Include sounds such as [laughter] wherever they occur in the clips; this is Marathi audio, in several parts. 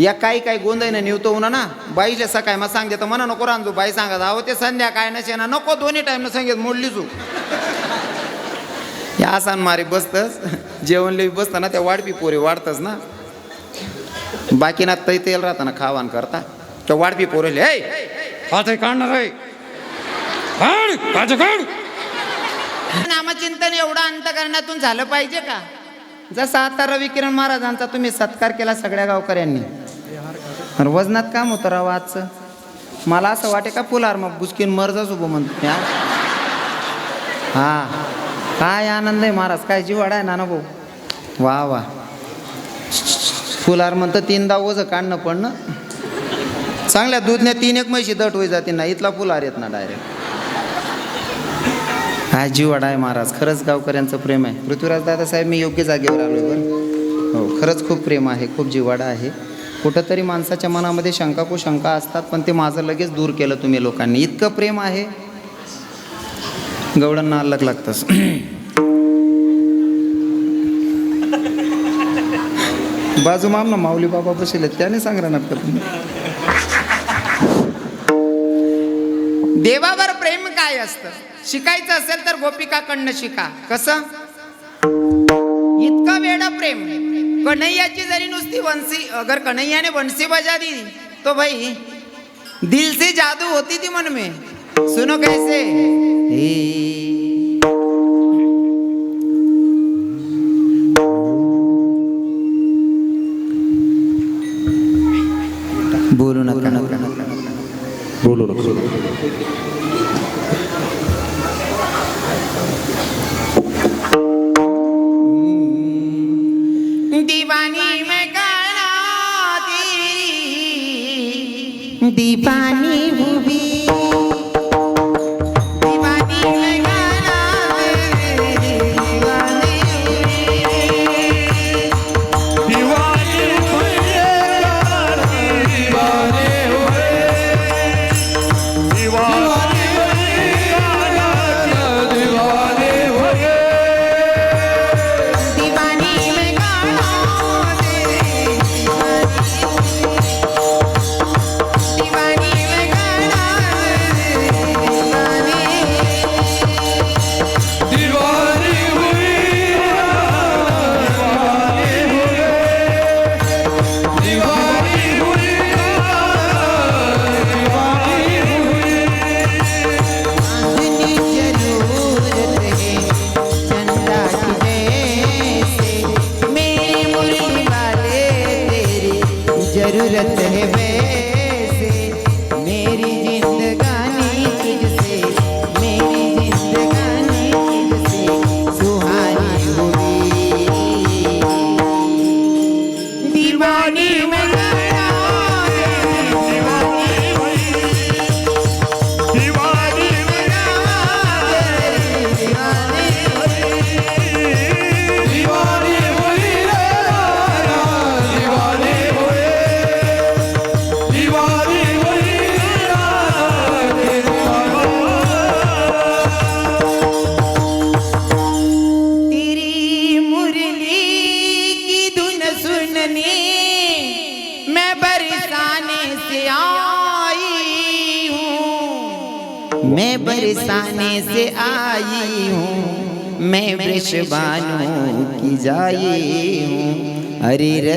या काही काही गोंधळीनं निवतो ना ना? बाईले सकाळी मग सांगते तर म्हणा नको रांजू बाई सांगत अहो ते संध्याकाळ नसे ना नको दोन्ही टाईम सांगत मोडली चूक या आसान मारी बसतच जेवण लिही बसताना त्या वाढपी पोरे वाढतच ना. बाकी ना तै तेल राहताना खावान करता. त्या वाढपी पोरे हे काढणार आहे. नामचिंतन एवढं अंतकरणातून झालं पाहिजे का? जसं आता रवी किरण महाराजांचा तुम्ही सत्कार केला सगळ्या गावकऱ्यांनी. अरे वजनात काम होतं राव आजचं मला असं वाटे का पुलार मग बुसकीन मरजाच उभं म्हणतो मी हा. काय आनंद आहे महाराज काय जिवाड आहे नाना भाऊ. वा वा. फुलार म्हणतं तीनदा ओझं काढणं पडणं. चांगल्या दूधने तीन एक म्हशी दट होई जाते ना इथला फुलार येत ना डायरेक्ट काय जीवाड आहे महाराज खरंच गावकऱ्यांचं प्रेम आहे. पृथ्वीराज दादा साहेब मी योग्य जागेवर आलो हो खरंच खूप प्रेम आहे खूप जिवाडा आहे. कुठंतरी माणसाच्या मनामध्ये शंका को शंका असतात पण ते माझं लगेच दूर केलं तुम्ही लोकांनी. इतकं प्रेम आहे. गवडांना अलग लागतंच [clears throat] बाजू माम ना माऊली बाबा बसले त्याने सांगणार नाटक तुम्ही? देवावर प्रेम काय असतं? शिकायचं असेल तर गोपिकाकडनं शिका. कसं? इतका वेडा प्रेम. कन्हैयाची जरी नुसती वंशी अगर कन्हैयाने वंशी बजा दी तो भाई दिल से जादू होती थी मन में. सुनो कैसे?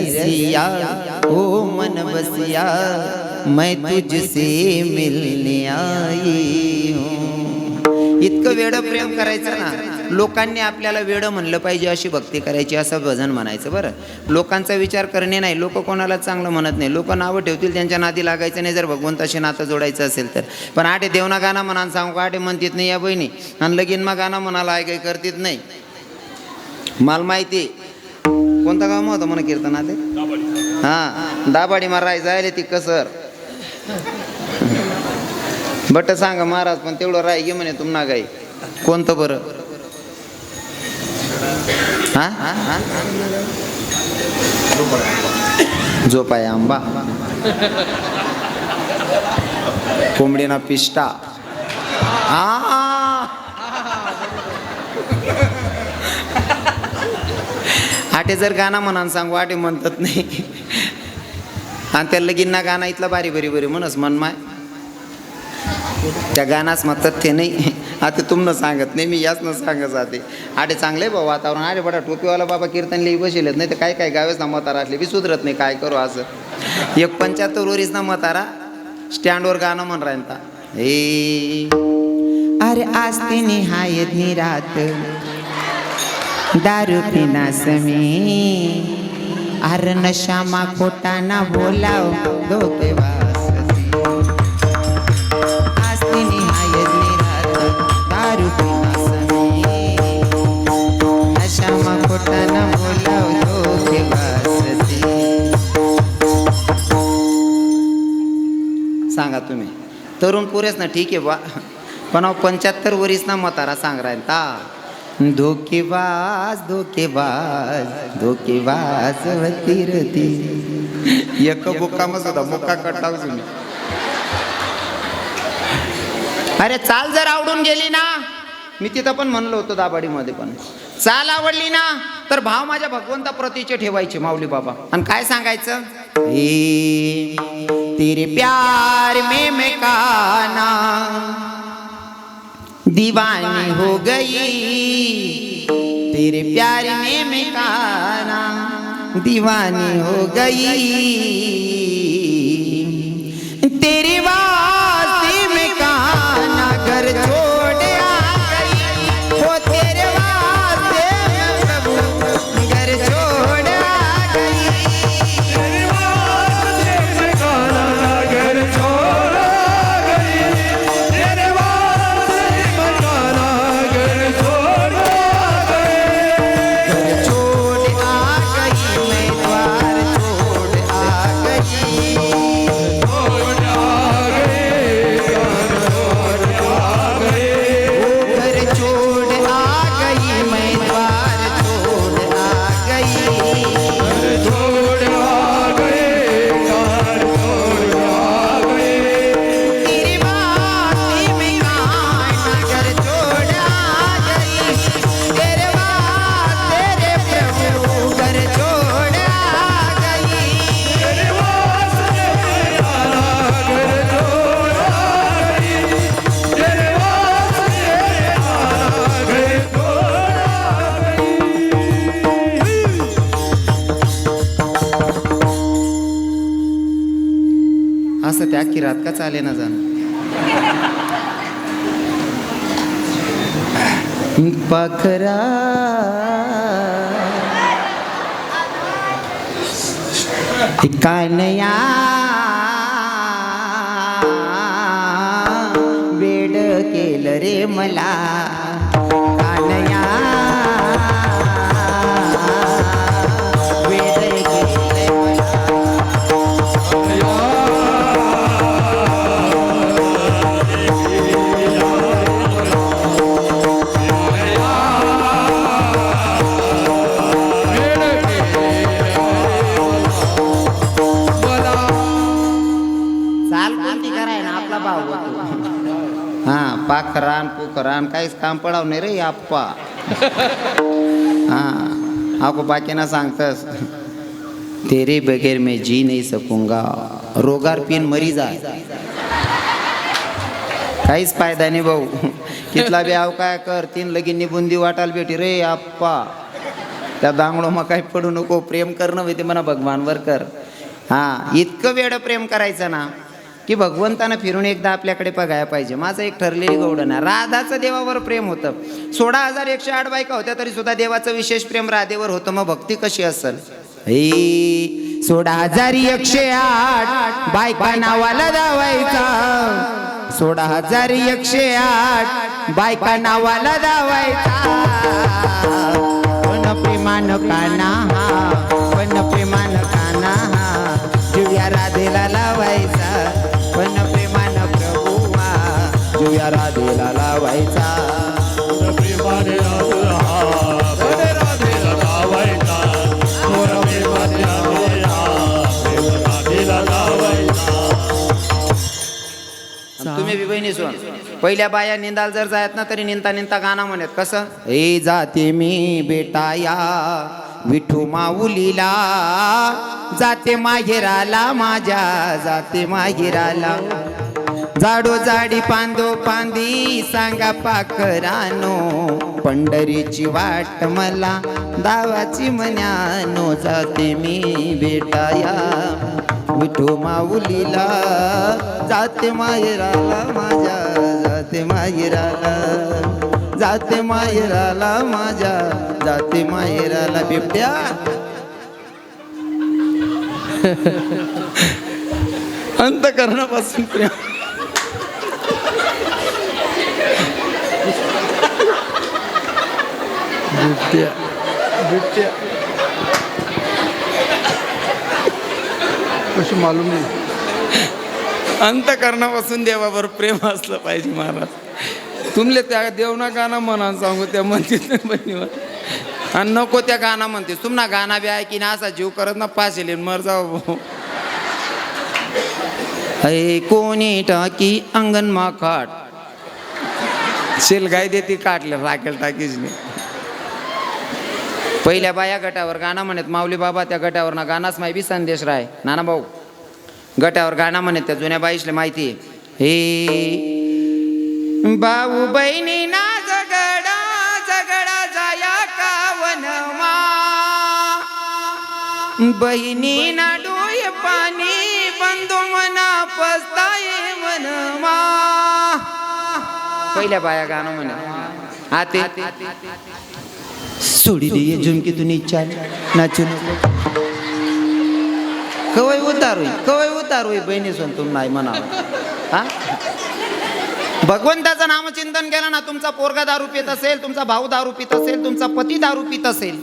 रसिया ओ मन बसिया मैं तुझसे मिलने आई हूँ। इतकं वेड प्रेम करायचं ना लोकांनी आपल्याला वेड म्हणलं पाहिजे अशी भक्ती करायची असं भजन म्हणायचं बरं. लोकांचा विचार करणे नाही लोक कोणाला चांगलं म्हणत नाही. लोक नावं ठेवतील त्यांच्या नादी लागायचं नाही जर भगवंताशी नातं जोडायचं असेल तर. पण आठे देवना गाणं म्हणा सांगू आठे म्हणतीत नाही या बहिणी. आणि लगीन मग गाणं म्हणाला आहे काही करतीत नाही. मला माहिती कोणता गाव होतं म्हणा कीर्तना ते हां दाबाडी माराय जायले ती कसर. बट सांगा महाराज पण तेवढं राय घे म्हणे तुम्हाला गाई कोणतं बरं? हा? हा आहे आंबा. कोंबडीना पिष्टा हा आटे जर गाणं म्हणा सांगू आटे म्हणतात नाही. आणि त्या गिन्ना गाणं इथलं बारी बरी बरी म्हणस मन माय. त्या गानास मग तथ्य नाही. आता तुमनं सांगत नाही मी याच न सांगत जाते. आडे चांगले भाऊ वातावरण. आडे बडा टोपीवाला बाबा कीर्तन लिहि बसेलेत नाही तर काय काय गावेच ना मतारा असले. बी सुधरत नाही काय करू असं. एक पंच्याहत्तर वरीस ना मतारा स्टँडवर गाणं म्हण राहिता ए अरे आज ते निहायत निरात. दारू पिना मी अरे नशामा खोटा ना बोलाव धोके वासती आस्ती निहायत निरात दारू पिना समी. नशामा खोटा ना बोलाव धोके सांगा तुम्ही. तरुण पुरेच ना ठीक आहे बा. पण पंच्याहत्तर वरीस ना मतारा सांग राहील ता धोकेबाज धोकेबाज धोकेबाज रती एक बुक्का मग होता बुक्का कटाव तुम्ही. अरे चाल जर आवडून गेली ना. मी तिथं पण म्हणलो होतो दाबाडीमध्ये पण. चाल आवडली ना तर भाव माझ्या भगवंता प्रतीचे ठेवायचे माऊली बाबा. आणि काय सांगायचं? तेरे प्यार में मैं काना. दीवानी हो गई। तेरे प्यार में मैं काना दीवानी हो गई। का चाले ना जाणं? पखरा. कानया वेड केलं रे मला. पडाव आप्पा हा आपको बाकी ना सांगतस. तेरे बगैर मैं जी नहीं सकूंगा. रोगार पिन मरी जाय काहीच फायदा नाही भाऊ. तिथला बी आव काय कर तीन लगीन बुंदी वाटायला भेटी. रे आप्पा त्या दांगडो मग काही पडू नको प्रेम करणं होते म्हणा भगवानवर कर. हा इतकं वेळ प्रेम करायचं ना की भगवंतानं फिरून एकदा आपल्याकडे बघायला पाहिजे. माझं एक ठरलेली गौडन ना राधाचं देवावर प्रेम होतं. सोळा हजार एकशे आठ बायका होत्या तरी सुद्धा देवाचं विशेष प्रेम राधेवर होतं. मग भक्ती कशी असेल? हे सोळा हजार एकशे आठ बायका नावाला धावायचा. सोळा हजार एकशे आठ बायका नावाला धावायचा. पण प्रेमान काना पण प्रेमान काना जुया राधेला जुया राधेला लावायचा. आणि तुम्ही बी बहिणी सोन पहिल्या बाया निंदाल जर जायत ना तरी निंता निंता गाणं म्हणत. कसं? ए जाते मी बेटा या विठू माऊलीला. जाते माहेराला माझ्या जाते माहेराला. जाडो जाडी पांदो पांदी सांगा पाखरानो पंढरीची वाट मला दावाची मन्यानो जाते मी बेटाया विठो माऊलीला जाते माहेराला माझ्या जाते माहेराला. जाते माहेराला माझ्या जाते माहेराला बिबट्या. [laughs] अंतकरणापासून प्रेम. बिबट्या. बिबट्या. कशी मालूम नाही. अंतकरणापासून देवावर प्रेम असलं पाहिजे महाराज. तुमले त्या देवना गाणं म्हणा सांगू त्या म्हणते आणि नको त्या गाणं म्हणते. तुम्हाला गाणं बी ऐकी ना असा जीव करत ना पाशेल मर जाऊ भाऊ. अय कोणी टाकी अंगण मा काट शेल गाय देते काटले राखेल टाकीच नाही पहिल्या बाया गटावर गाणं म्हणत माऊली बाबा त्या गटावर ना गाणाच माहिती संदेश राय नाना भाऊ गटावर गाणं म्हणत त्या जुन्या बाईशले माहिती आहे. हे भाऊ बहिणी ना झगडा झगडा जाया कावनमा बहिणी ना डोय पाणी बंधू मना पस्ताये मनमा पहिल्या बाया गाणं म्हणत आते सोडी दे झुमकी तू इच्छा नाचू नको कवय होई कवय उतारू बहिणी सोन तुम नाही म्हणा हा? भगवंताचं नामचिंतन केलं ना तुमचा पोरगा दारू पित असेल तुमचा भाऊ दारू पित असेल तुमचा पती दारू पित असेल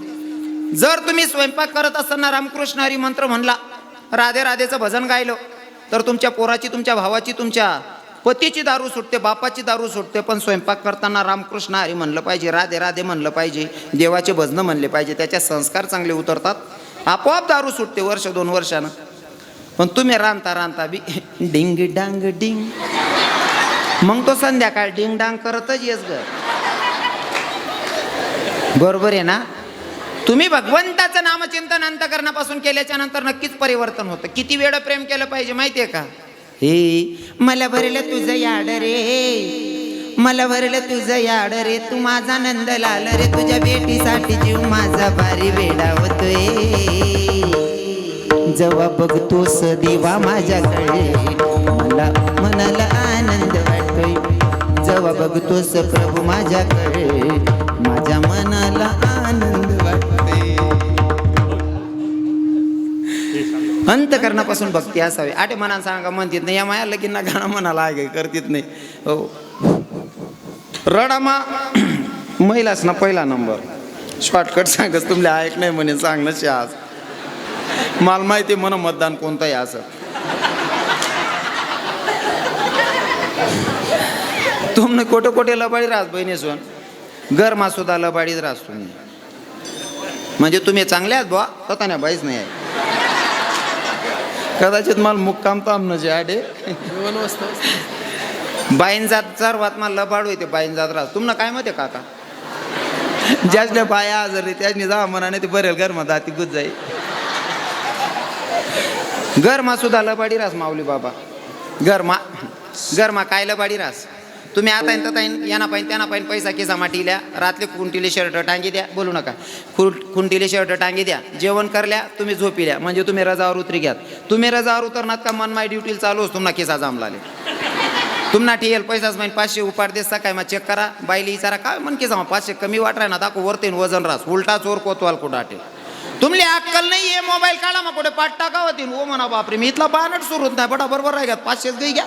जर तुम्ही स्वयंपाक करत असताना रामकृष्ण हरी मंत्र म्हणला राधे राधेचं भजन गायलं तर तुमच्या पोराची तुमच्या भावाची तुमच्या पतीची दारू सुटते बापाची दारू सुटते पण स्वयंपाक करताना रामकृष्ण हरी म्हणलं पाहिजे राधे राधे म्हणलं पाहिजे देवाचे भजनं म्हणले पाहिजे त्याच्या संस्कार चांगले उतरतात. आपोआप दारू सुटते वर्ष दोन वर्षानं. पण तुम्ही रांधता रांधता बी [laughs] डिंग डांग डिंग. मग तो संध्याकाळ डिंग डांग करतच येस ग. बरोबर आहे ना? तुम्ही भगवंताचं नामचिंतन अंतकरणापासून केल्याच्यानंतर नक्कीच परिवर्तन होतं. किती वेळ प्रेम केलं पाहिजे माहिती आहे का? हे मला भरलं तुझं याड रे. मला भरलं तुझं याड रे. तू माझा नंद लाल रे. तुझ्या बेटीसाठी जीव माझा भारी वेडावतोय जेव्हा बघतोस दिवा माझ्याकडे मला मनाला आनंद वाटतोय. जेव्हा बघतोस प्रभू माझ्याकडे अंतकरणापासून भक्ती असावी. आटे मनात सांगा म्हणतात नाही. या माया लगीन गाणं म्हणाला आहे करतीत नाही. हो. रडामा महिलाच ना पहिला नंबर. शॉर्टकट सांगच तुमले ऐक नाही म्हणे सांगणं आज मला माहिती म्हण मतदान कोणतंही असं. तुमने कोटे कोटे लबाडी राहत बहिणीसून गरमा सुद्धा लबाडीच राहत तुम्ही. म्हणजे तुम्ही चांगले आहात बुवा तथा नाही बाईच नाही आहे. कदाचित मला मुक्काम ताम नजे आडे. बाईंजात बाईन जात सर्वात मला लबाड होते बाईन जात राहत. तुम्हाला काय माहिती काका ज्याच्या बाया आजारी त्याने जा मनाने ते बरेल गरमा दाती गुज जाई. गरमा सुद्धा लबाडी रास माऊली बाबा. गरमा गरमा काय लबाडी रास? तुम्ही आता येईन ताईन यांना पाहिजे त्यांना पाहिजे पैसा केसा माटिल्या रातले कुंटीले शर्ट टांगी द्या बोलू नका. खुर शर्ट टांगी द्या. जेवण करल्या तुम्ही झोपिल्या म्हणजे तुम्ही रजावर उतरी घ्यात. तुम्ही रजावर उतरणार का मन माय ड्युटीला चालू तुम्हाला केसा जाम तुम्हाला ठेल पैसाच माहिती पाचशे उपाड देसा काय मग चेक करा. बाईली विचारा काय म्हण केसा जामा पाचशे कमी वाटराय ना दाखव वरतीन वजन रास. उलटा चोर कोतवाल कुठं तुमली अक्कल नाही आहे मोबाईल काढा मग कुठे पाठ टाका होती ओ म्हणा बापरे मी इथला बानट सुरू नाही. बटा बरोबर राहिल्यात पाचशेच गई घ्या.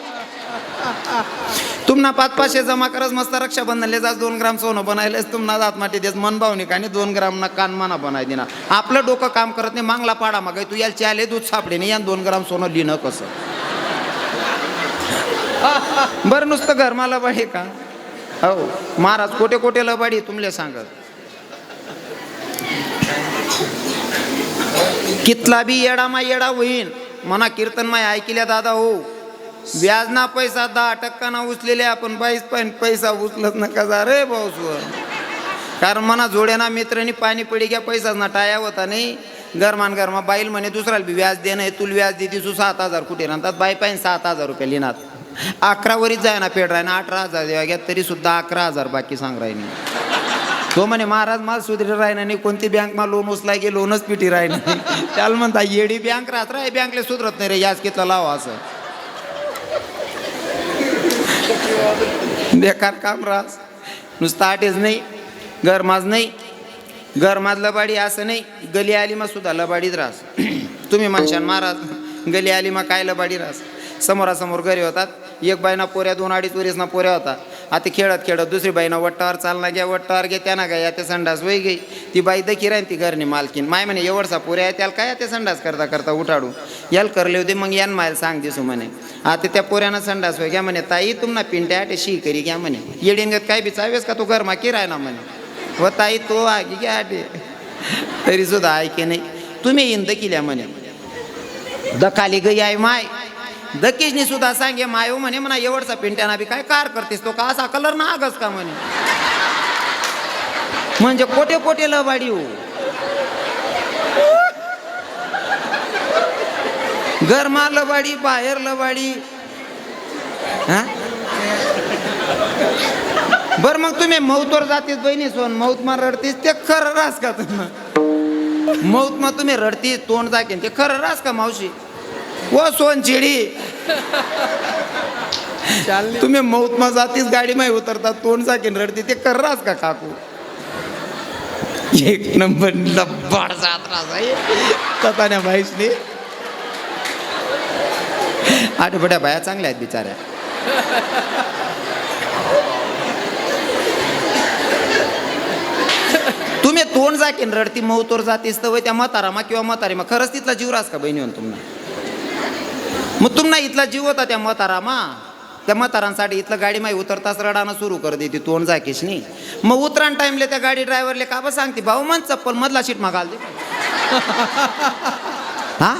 तुम्हाला पाच पाचशे जमा करत मस्त रक्षाबंधनले जास दोन ग्राम सोनं बनायलेस तुम्हाला जात माटी देस मन भावनिक आणि दोन ग्राम ना कानमाना बनाय देना. आपलं डोकं काम करत नाही मांगला पाडा मागाय तू याला चाले दूध सापडे नाही या दोन ग्राम सोनं लिहिणं कसं? [laughs] बरं नुसतं घर मला का? हो महाराज कोटे कोटे लबाडी तुमले सांगत. कितला बी येडा मा येडा होईन. मना कीर्तन माय ऐकल्या दादा हो. व्याजना पैसा दहा टक्का ना उचलेले आपण बाईस पॉईंट पैसा उचलत नका जा रे भाऊ कारण मना जोड्याना मित्रांनी पाणी पडी घ्या पैसाच ना टाया होता नाही. गरमान गरमा बाईल म्हणे दुसऱ्याला बी व्याज देणं आहे तुला व्याज देते तू सात हजार कुठे राहतात? बाई पाहिजे सात हजार रुपये लिहिणार अकरा वरीच जाय ना पेड राहिना अठरा हजार देवा घ्या तरी सुद्धा अकरा हजार बाकी सांग राहिनी तो म्हणे महाराज मला सुधरी राहिना नाही कोणती बँकमा लोन उचलाय की लोनच पिटी राही [laughs] त्याला म्हणता येडी बँक राहत राय बँकला सुधरत नाही रे याच कितला लावा असं. बेकार काम राहस नुसतं आटेच नाही गरमाज नाही गरमाज लबाडी असं नाही गली आली मग सुद्धा लबाडीत राहस [clears throat] तुम्ही म्हणशान महाराज गली आली मग काय लबाडी राहस समोरासमोर घरी होतात एक बाईना पोऱ्या दोन अडीच वरीसना पोऱ्या होता आता खेळत खेळत दुसरी बाईना वट्टावर चालना घ्या वट्टावर घ्या त्यांना काय त्या संडास वय गई. ती बाई दखी राहीन ती घरनी मालकीन. माय म्हणे एवढसा पोऱ्या आहे त्याला काय ते संडास करता करता उठाडू? याला करले होते मग यान मायला सांग दिसू म्हणे. आता त्या पोऱ्यानं संडास वय घ्या म्हणे ताई तुम्हाला पिंट्या आटे शी करी घ्या म्हणे. येडीनगत काय बिचावेस का तू घरमा की ना म्हणे. व ताई तो आगी घ्या आटे. तरी सुद्धा ऐके नाही. तुम्ही येईन केल्या म्हणे. दखाली गई आहे माय. दकीशनी सुद्धा सांगे मायो हो म्हणे म्हणा एवढचा पिंट्याना बी काय कार करतेस तो का? असा कलर ना आगस का म्हणे? म्हणजे कोठे कोठे लबाडी हो? घरमा लबाडी बाहेर लबाडी हा? बर मग तुम्ही मौतवर जातीस बहिणी सोन. मौत मा रडतीस ते खरं रास का तुम्ही? मौत मा तुम्ही रडतीस तोंड दाखीन ते खरं रास का मावशी? ओ सोन चिडी. तुम्ही मौत मा जातीस गाडी माही उतरतात तोंड जाकीन रडती ते कररास का काकू? एक नंबर लब्बाड जात रास ततान्या भाईसनी आठवड्या बाया चांगल्या आहेत बिचाऱ्या. तुम्ही तोंड जाकेन रडती मौतोर जातीस तर वय त्या म्हातारामा किंवा म्हातारी मग खरंच तिथला जीव रास का बहिणी तुम्हाला मग तुम्हाला इथला जीव होता त्या म्हातारामा? त्या म्हातारांसाठी इथलं गाडी माही उतरताच रडानं सुरू कर देते तोंड जाकीशनी. मग उतरान टाइमले त्या गाडी ड्रायव्हरले का बा सांगते भाऊ मन चप्पल मधला शीट मागाल दे हा?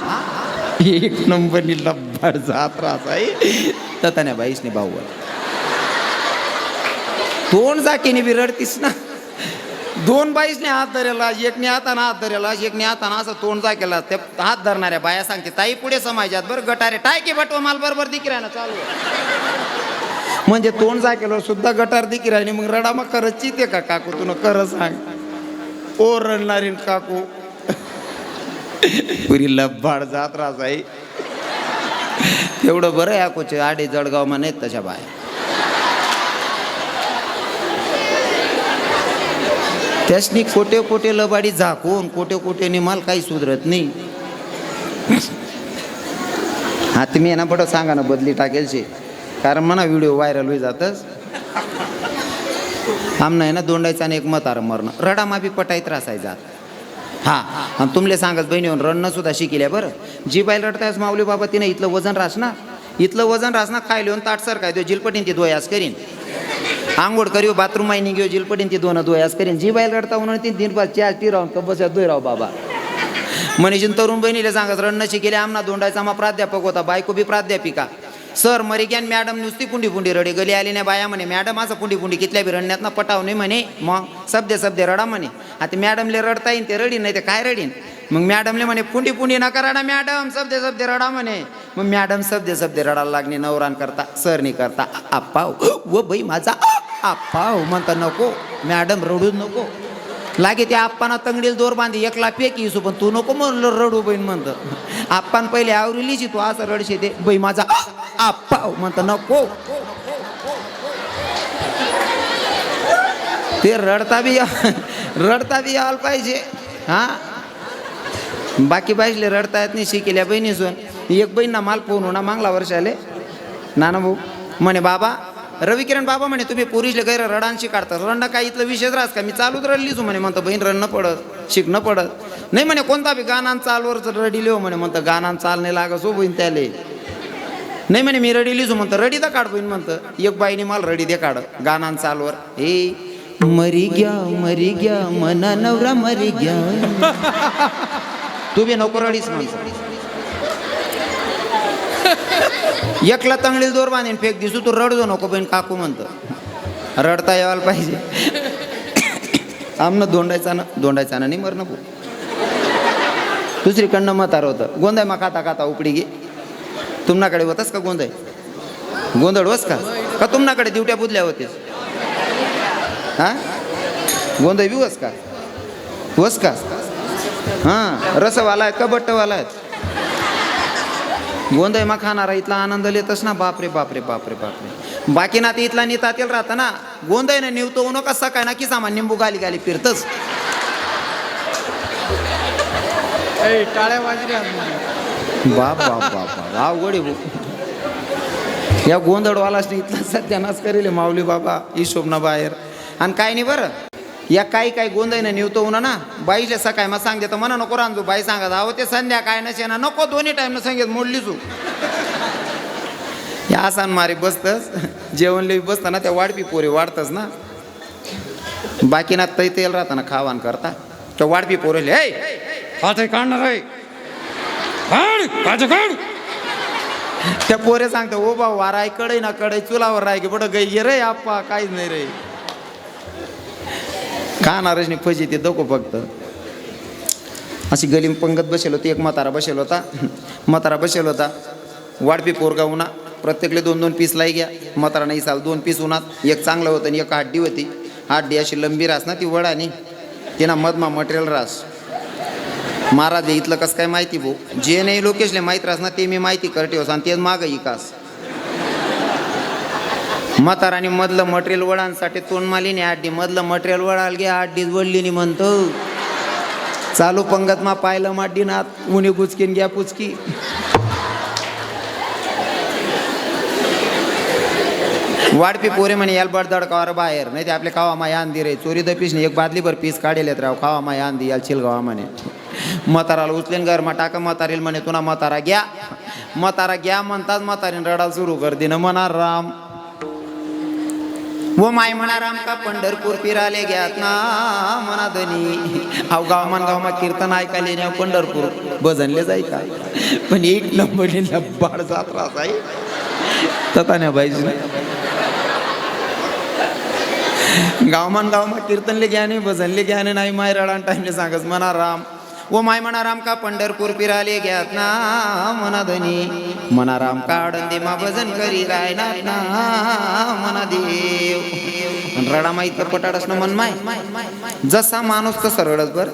एक नंबर लब्बाड जात राहत आहे. ततान्या बाईसने भाऊ तोंड जाकीने बी रडतीस ना. दोन बाईसने हात धरेला एकने हाताने हात धरेला एकने हाताने असं तोंड जा केला ते हात धरणाऱ्या बाया सांगते ताई पुढे समाजात बरं गटारे टायके बटवा माल बरोबर दिकी राहणं चालू म्हणजे तोंड जा केलं सुद्धा गटार दिकी राहिली मग रडा मग करत चिते का काकू? तुला खरं सांग. ओ रडणारी काकू. पुरी लब्बाड जात राहत आहे. एवढं बरं आहे आकोचे आडे जळगाव मा नाहीत तशा बाय. त्यासनी कोटे कोटे लबाडी झाकून कोटे कोटे माल काही सुधरत नाही. हा तुम्ही ना बट सांगा ना बदली टाकेल शे कारण म्हणा व्हिडिओ व्हायरल होई जातच. आमना आहे ना दोंडायचा आणि एक मतार मरणं. रडा माबी पटाई त्रासाय जात. हां. आणि तुमले सांगत बहिणी रडणं सुद्धा शिकिल्या बरं. जी बाईल रडतायस माऊली बाबा तिने इथलं वजन रासणार इथलं वजन रासणार खाय लिहून ताटसर काय देऊ जिलपटीन ती दोयास करीन. आंघोळ करीव हो, बाथरूम माहिनी घेऊ हो, जिलपटीन ती दोन दोयास करीन. जी बाईल रडता म्हणून तीन तीन पाच चार ती राहून कब्बस दोय राव बाबा. मनीषीन तरुण बहिणीला सांगत रडणं शिकेले आमना दोंडायचा मा प्राध्यापक होता बायको बी प्राध्यापिका. सर मरिग्यान मॅडम नुसती पुंडी पुंडी रडी गली आली नाही बाया म्हणे मॅडम असं पुंडी पुंडी कितल्या बी रडण्यात ना पटाव नाही म्हणे. मग सब्दे सब्दे रडा म्हणे. आता मॅडमले रडता येईन ते रडीन नाही ते काय रडीन? मग मॅडमले म्हणे पुंडी पुंडी नका रडा मॅडम सबदे सबदे रडा म्हणे. मग मॅडम सबदे सबदे रडायला लागणे नवरान करता सरनी करता आप्पाव व बाई माझा आप्पाव म्हणता नको मॅडम रडू नको. लागे ते आप्पाना तंगडील दोर बांधी एकला पेक इसू पण तू नको म्हणलं रडू बहीण म्हणतं. आप्पान पहिले आवरिलीची तू असं रडशे ते. बाई माझा आप्पा म्हणतं नको. ते रडता बी रडता बी यायला पाहिजे. हा? बाकी बाईसले रडता येत नाही शिकेल्या बहिणीसून एक बहीण ना माल फोन ना मागला वर्षाले. नाना भाऊ म्हणे बाबा रविकिरण बाबा म्हणे तुम्ही पुरीशले गैर रडांशी काढतात रडणं काय इथलं विषयच राहस का? मी चालूच रडलीच म्हणे म्हणतो बहीण रडणं पडत शिकणं पडत. नाही म्हणे कोणता बी गाणान चालवर रडी लिहो म्हणे म्हणतं गाणान चाल नाही लागस हो बहीण त्याले. नाही म्हणे मी रडी लिहिजो म्हणतं रडी दा काढ बहीण म्हणतं. एक बाईने मला रडी दे काढ गाणान चालवर. हे मरी ग्या मरी ग्या मना नवरा मरी ग्या तू बी नको रडीस एकला तंगडील दोर बांधेन फेक दिसू तू रडजो नको बहीण काकू म्हणतं. रडता यायला पाहिजे. आमनं दोंडायचा ना दोंडायचा ना नाही मरणं भाऊ दुसरीकडनं म्हातारं होतं. गोंधळ मा खाता खाता उकडी गे. तुमनाकडे होतास का गोंधळ? गोंधळ होस का? का तुमनाकडे दिवट्या बुदल्या होतेस हा? गोंधळ बी वस का? वस का? हां रसवाला आहे का बट्टवाला आहे गोंधळ मा खाणारा इथला आनंद लेतस ना बापरे बापरे बापरे बापरे. बाकी ना ते इथला नेतातील राहतं ना गोंधळ ना निवतो नका सकाळ ना की सामान निंबू गाली गाली फिरतच ए टाळ्या. बाप बाप बाप बाप अवघड आहे या गोंधळवालाच इथला सत्यानाश करेल हे माऊली बाबा हिशोबना बाहेर. आणि काय नाही बरं. या काही काही गोंधळीनं निवतो ना ना बाईच्या सकाळी मग सांगते तर म्हणा नको रांजू बाई सांगत अहो ते संध्याकाळ नसे ना नको दोन्ही टाईम सांगत मोडली चू या आसान मारी बसतच जेवण लिही बसताना त्या वाढपी पोरी वाढतच ना. बाकी ना तै तेल राहताना खावान करता. त्या वाढपी पोरेले हे काढणार आहे. त्या पोरे सांगतो ओ बा वारायकडे ना कडे चुलावर राय की बडं गई गे रे आप्पा काहीच नाही रे. का नाराजने फजी ते दको फक्त. अशी गली पंगत बसेल होती एक म्हातारा बसेल होता. म्हातारा बसेल होता. वाढपी पोरगा उन्हा. प्रत्येकले दोन दोन पीस लाई घ्या. म्हातारा नाही साल दोन पीस उन्हात. एक चांगलं होतं आणि एक हड्डी होती. हड्डी अशी लंबी रास ना ती वडानी. तिना मधमा मटेरियल रास. महाराज इथलं कसं काय माहिती भाऊ जे नाही लोकेशले माहीत रास ना ते मी माहिती करते होस आणि तेच माग इकास म्हाताराने मधलं मटेरियल वळांसाठी तोंडमालीने आड्डी मधलं मटेरियल वळाल गे आड्डीच वळली नाही म्हणतो. चालू पंगत मा पाहिलं माड्डी ना उणी गुचकीन घ्या पुचकी. वाढपी पोरे म्हणे याल बडदड कावर बाहेर. नाही ते आपले खावा माय आंदी रे. चोरी दपीस एक बादलीभर पीस काढेल येत राव. खावा माय आंदी याल चिलगावा म्हणे. म्हाताराला उचलेन घर मा टाका म्हातारील म्हणे तुना म्हातारा घ्या म्हातारा घ्या म्हणताच म्हातारीन रडाल सुरू कर दिन म्हणा राम. व माय म्हणा राम का पंढरपूर फिराले घ्यात ना म्हणा धनी अव गावमान गावमा कीर्तन ऐकायला ना पंढरपूर. भजनले जाई का? पण एक नंबर बाळ जात राहत तथा पाहिजे गावमान गावमा कीर्तनले घ्याने भजनले घ्याने नाही माय रडान टाईमले सांगस म्हणा राम व माय म्हणा राम का पंढरपूर फिराले घ्यात ना म्हणा धनी म्हणा राम का आडंदी मा भजन करी रायनात ना म्हणा देव रडा माहीत तर पटाडस ना मन माय. जसा माणूस तर सरळच बर.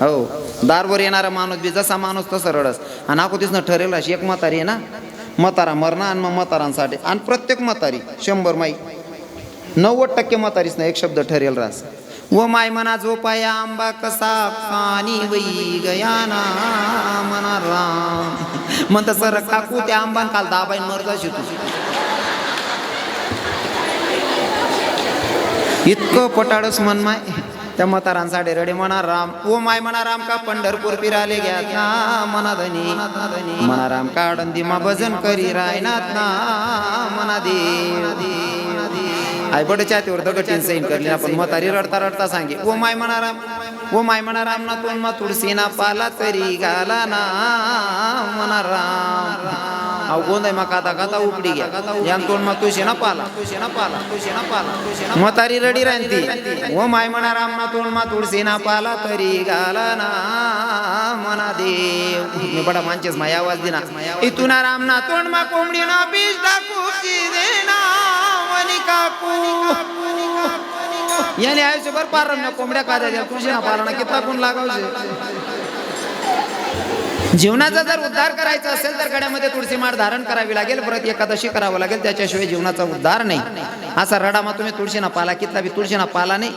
हो दारवर येणारा माणूस बी जसा माणूस तर सरळच. आणि आखो तिथनं ठरेल अशी एक म्हातारी आहे ना. म्हातारा मरणा आणि मग म्हातारांसाठी. आणि प्रत्येक म्हातारी शंभर माई. नव्वद टक्के म्हातारीच ना एक शब्द ठरेल रास. व माय मना झोपाया आंबा कसा पाणी वई गया ना मना राम. म्हणत सर काकू त्या आंबान काल दाबाईन मरदा शिकू इतकं पटाडस मन माय. त्या म्हातारांसाठी रडे म्हणा राम. ओ माय म्हणा राम का पंढरपूर फिराले घ्या ना मना धनी. मना राम काढून दिमा भजन करी रायनात ना मना दे आय बड छातीवर दगडीन सैन करली आपण म्हातारी रडता रडता सांगे ओ माय म्हणा राम ओ माय म्हणा राम ना तोंड मा तुळसी ना पाला तरी घाला ना म्हणा राम अहो गोंदाय मा काता काता उपडी घ्या. यान तोंड मा तुळशी ना पाला. तुळशी ना पाला तुळशी ना पाला तुळशी म्हातारी रडी रांती ओ माय म्हणा राम ना तोंड मा तुळशी ना पाला तरी घाला ना म्हणा देव मी बडा मांचेस माया आवाज दिना. इथून राम ना तोंड मा कोंबडी ना बीज टाकू देना वनी काकू याने आयुष्यभर पारण कोंबड्या काढायच्या तुझी ना पारणा कितना कोण लागावचे जीवनाचा जर उद्धार करायचा असेल तर गड्यामध्ये तुळशी माळ धारण करावी लागेल परत एकादशी करावं लागेल त्याच्याशिवाय जीवनाचा उद्धार नाही. असा रडामा तुम्ही तुळशीना पाला कितला बी तुळशीना पाला नाही.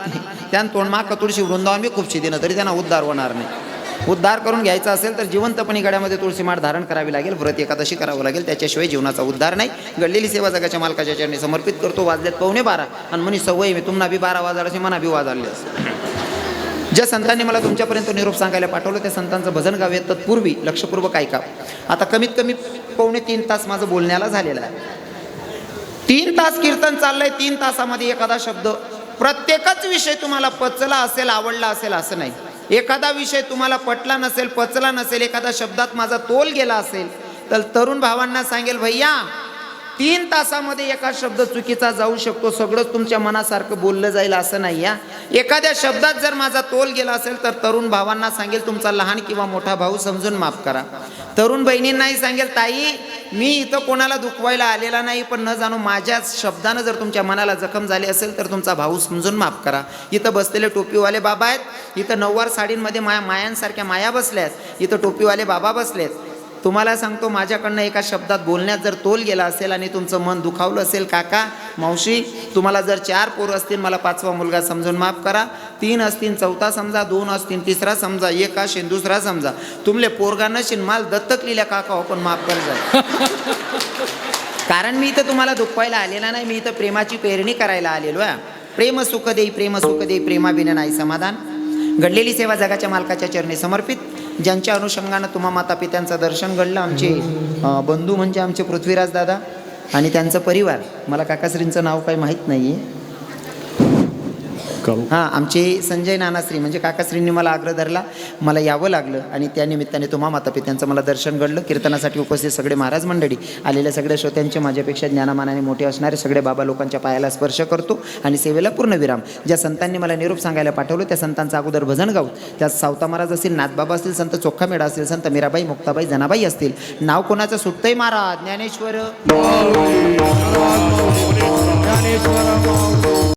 त्यानं तोंड माग तुळशी वृंदावन बी खूप दिनं तरी त्यांना उद्धार होणार नाही. उद्धार करून घ्यायचा असेल तर जिवंतपणी गड्यामध्ये तुळशी माळ धारण करावी लागेल. व्रत एकादशी करावं लागेल. त्याच्याशिवाय जीवनाचा उद्धार नाही. घडलेली सेवा जगाच्या मालकाच्या चरणी समर्पित करतो. वाजल्यात पावणे बारा. आणि म्हणी सवय मी तुम्हाला बी बारा वाजायला मना बी वाजाले ज्या संतांनी मला तुमच्यापर्यंत निरोप सांगायला पाठवलं त्या संतांचं भजन गावे तत्पूर्वी लक्षपूर्वक ऐका. आता कमीत कमी पावणे तीन तास माझं बोलण्याला झालेलं आहे. तीन तास कीर्तन चाललंय. तीन तासामध्ये एखादा शब्द प्रत्येकच विषय तुम्हाला पचला असेल आवडला असेल असं नाही. एखादा विषय तुम्हाला पटला नसेल पचला नसेल एखादा शब्दात माझा तोल गेला असेल तर तरुण भावांना सांगेल भैया तीन तासामध्ये एका शब्द चुकीचा जाऊ शकतो. सगळंच तुमच्या मनासारखं बोललं जाईल असं नाही या एखाद्या शब्दात जर माझा तोल गेला असेल तर तरुण भावांना सांगेल तुमचा लहान किंवा मोठा भाऊ समजून माफ करा. तरुण बहिणींनाही सांगेल ताई मी इथं कोणाला दुखवायला आलेला नाही पण न जाणो माझ्या शब्दानं जर तुमच्या मनाला जखम झाली असेल तर तुमचा भाऊ समजून माफ करा. इथं बसलेले टोपीवाले बाबा आहेत इथं नऊवार साडींमध्ये माया मायांसारख्या माया बसल्या आहेत इथं टोपीवाले बाबा बसलेत. तुम्हाला सांगतो माझ्याकडनं एका शब्दात बोलण्यात जर तोल गेला असेल आणि तुमचं मन दुखावलं असेल काका मावशी तुम्हाला जर चार पोरं असतील मला पाचवा मुलगा समजून माफ करा. तीन असतील चौथा समजा दोन असतील तिसरा समजा एक असेल दुसरा समजा. तुमले पोरगा नशील माल दत्तक लिहिल्या काका हो पण माफ कर जा कारण मी इथं तुम्हाला दुखवायला आलेला नाही मी इथं प्रेमाची पेरणी करायला आलेलो आहे. प्रेम सुख देई प्रेम सुख देई प्रेमाविना नाही समाधान. घडलेली सेवा जगाच्या मालकाच्या चरणी समर्पित. ज्यांच्या अनुषंगानं तुम्हा माता पित्यांचं दर्शन घडलं आमचे बंधू म्हणजे आमचे पृथ्वीराज दादा आणि त्यांचा परिवार. मला काकाश्रींचं नाव काही माहीत नाही आहे हां आमचे संजय नानाश्री म्हणजे काकाश्रींनी मला आग्रह धरला मला यावं लागलं आणि त्या निमित्ताने तुम्हा माता पित्यांचं मला दर्शन घडलं. कीर्तनासाठी उपस्थित सगळे महाराज मंडळी आलेल्या सगळ्या श्रोत्यांचे माझ्यापेक्षा ज्ञानमानाने मोठे असणारे सगळे बाबा लोकांच्या पायाला स्पर्श करतो आणि सेवेला पूर्ण विराम. ज्या संतांनी मला निरोप सांगायला पाठवलं त्या संतांचं अगोदर भजन गाऊ. त्यात सावता महाराज असतील नाथबाबा असतील संत चोखा मेढा असतील संत मीराबाई मुक्ताबाई जनाबाई असतील. नाव कोणाचं सुटतंय महाराज? ज्ञानेश्वर. ज्ञानेश्वर.